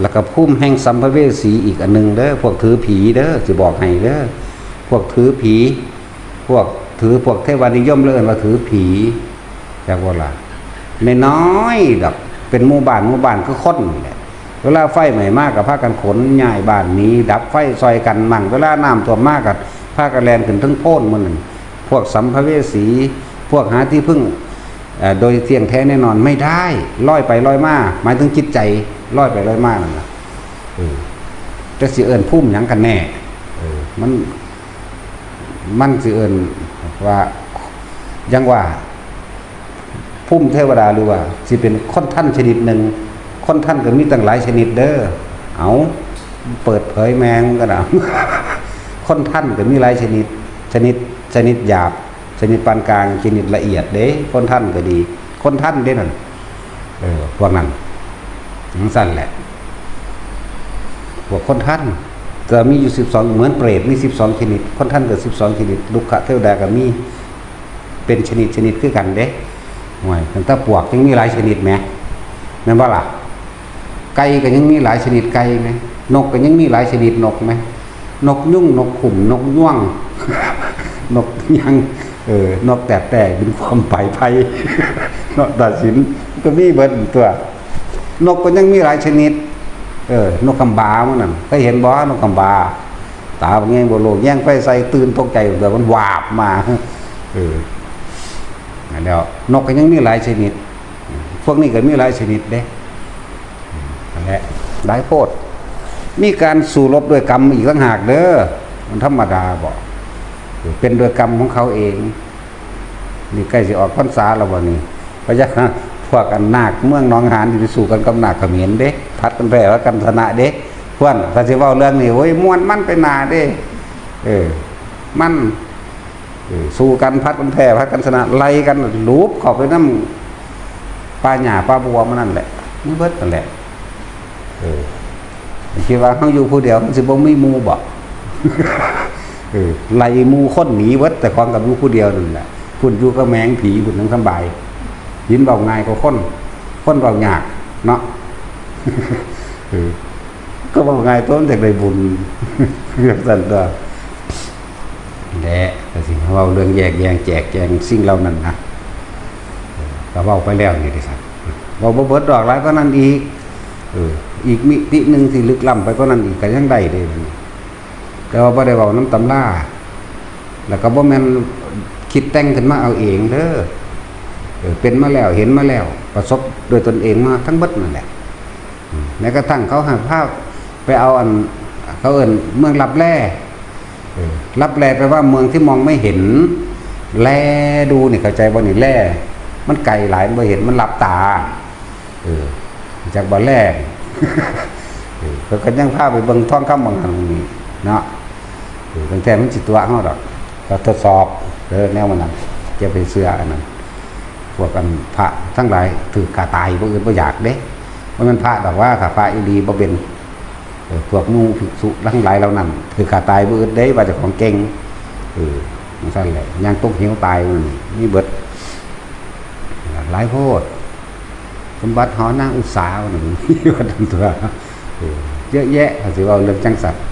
แล้วก็พุ่มแห่งสัมภเวสีอีกอันหนึ่งเด้อพวกถือผีเด้อสิบอกให้เด้อพวกถือผี พวกถือพวกเทวานิยมเลื่อนว่าถือผีจากว่าล่ะไม่น้อยดอกเป็นหมู่บ้านหมู่บ้านก็ค้นแหละเวลาไฟใหม่มากกับพากันขนย้ายบ้านนี้ ดับไฟซอยกันมั่งเวลาน้ำท่วมมากกับพากันแลนขึ้นทั้งโพ้นมันนั่นพวกสัมภเวสี พวกหาที่พึ่งโดยเที่ยงแท้แน่นอนไม่ได้ลอยไปลอยมาหมายถึงจิตใจ ลอยไปลอยมานั่นนะเออจะสิเอิญพุ่มหยังกันแน่เออมันมันสิเอิญว่ายังว่าพุ่มเทวดาหรือว่า สิเป็นคนท่านชนิดหนึ่งคนท่านก็มีตั้งหลายชนิดเด้อเอาเปิดเผยแมงก็ได้คนท่านก็มีหลายชนิด ชนิดชนิดหยาบ ชนิดปานกลางชนิดละเอียดเด้คนท่านก็ดีคนท่านเด้นั่นเออพวกนั้น ทั้งสั้นแหละพวกคนท่านก็มีอยู่สิบสองเหมือนเปรตมีสิบสองชนิด คนท่านก็สิบสองชนิดลุกขะเทวดาก็มีเป็นชนิดชนิดคือกันเด้ห่วยตั้งแต่ปวกยังมีหลายชนิดไหมแม่นบ่ล่ะไก่ก็ยังมีหลายชนิดไก่ไหมนกก็ยังมีหลายชนิดนกไหมนกยุ่งนกขุมนกย่วง นกยังเออนกแต่แต่เป็นความไปไพ่นกตัดสินก็มีเบิดตัว นกก็ยังมีหลายชนิด เออ นกกำบามันนั่นเคยเห็นบ่นกกำบา ตาบางแง่บ่โลกแย่งไฟใส่ตื่นตกใจเดี๋ยวมันวาบมาเออแล้วนกก็ยังมีหลายชนิด พวกนี้ก็มีหลายชนิดเด้นั่แหละหลายโพดมีการสู้รบด้วยกรรมอีกต่างหากเด้อมันธรรมดาบอกเป็นโดวยกรรมของเขาเองนี่ใกล้สิออกพรรษาแล้ววันนี้พระฉะนั้น พวกกันนาคเมืองหนองหานที่สู้กันกับนาคเขมรเด้พัดกันแพ้ว่ากันชนะเด้เพื่อนถ้าสิเว้าเรื่องนี้โอ้ยม่วนมันไปหนาเด้ เออ มันสู้กันพัดกันแพ้พัดกันชนะไล่กันลูบข้าไปน้ำปลาหญ้าปลาบัวมันนั่นแหละมันเบิดนั่นแหละเออคิดว่าเขาอยู่ผู้เดียวมันสิบ่มีมู่บ่เออไล่มู่คนหนีเบิดแต่ของกับอยู่ผู้เดียวนั่นแหละคุณอยู่กับแมงผีคุณทั้งสบาย ยินเบาง่ายกว่าคนค้นเบายากเนาะก็เบาง่ายต้นจากได้บุญเรื่องสันตัวแหละแต่สิเว้าเรื่องแยกแยงแจกแจงสิ่งเหล่านั้นนะเออก็เว้าไปแล้วนี่ดิสันเว้าบ่เบิดดอกหลายก็นั่นอีกเอออีกมิติหนึ่งที่ลึกล้ำไปก็นั่นอีกก็ยังได้เด้นี่แต่ว่าบ่ได้เว้าน้ำตำราแล้วก็บ่แม่นคิดแต่งขึ้นมาเอาเองเด้อ เป็นมาแล้วเห็นมาแล้ว ประสบโดยตนเองมาทั้งบิดนั่นแหละแม้กระทั่งเขาหาภาพไปเอาอันเขาเอินเมืองรับแร่รับแร่แปลว่าเมืองที่มองไม่เห็น แลดูนี่เข้าใจบ่นี่แร่มันไกลหลายมันบ่เห็นมันหลับตาเออจากบ่แร่เออเขาก็ยังพาไปเบิ่งท้องคำบางอันนี่เนาะเออบางแท้มันจิตตัวเฮาดอกก็ทดสอบเออแนวมันนั้นจะไปเสื้ออันนั้น วกกันพระทั้งหลายถือขาตายพวกอื่นบ่อยากเด้ว่ามันพระดอกว่าขาพระอีดีบ่เป็นพวกหมู่ภิกษุทั้งหลายเหล่านั้นถือขาตายบ่อื่นเด้ว่าจ้าของเก่งเออมันซั่นแหละย่างตกเหวตายมันนี่เบิดหลายโพดสมบัติหอนางอุตสาหหนึ่งว่าทั้งตัวเยอะแยะสิว่าเรื่องจังสัตว์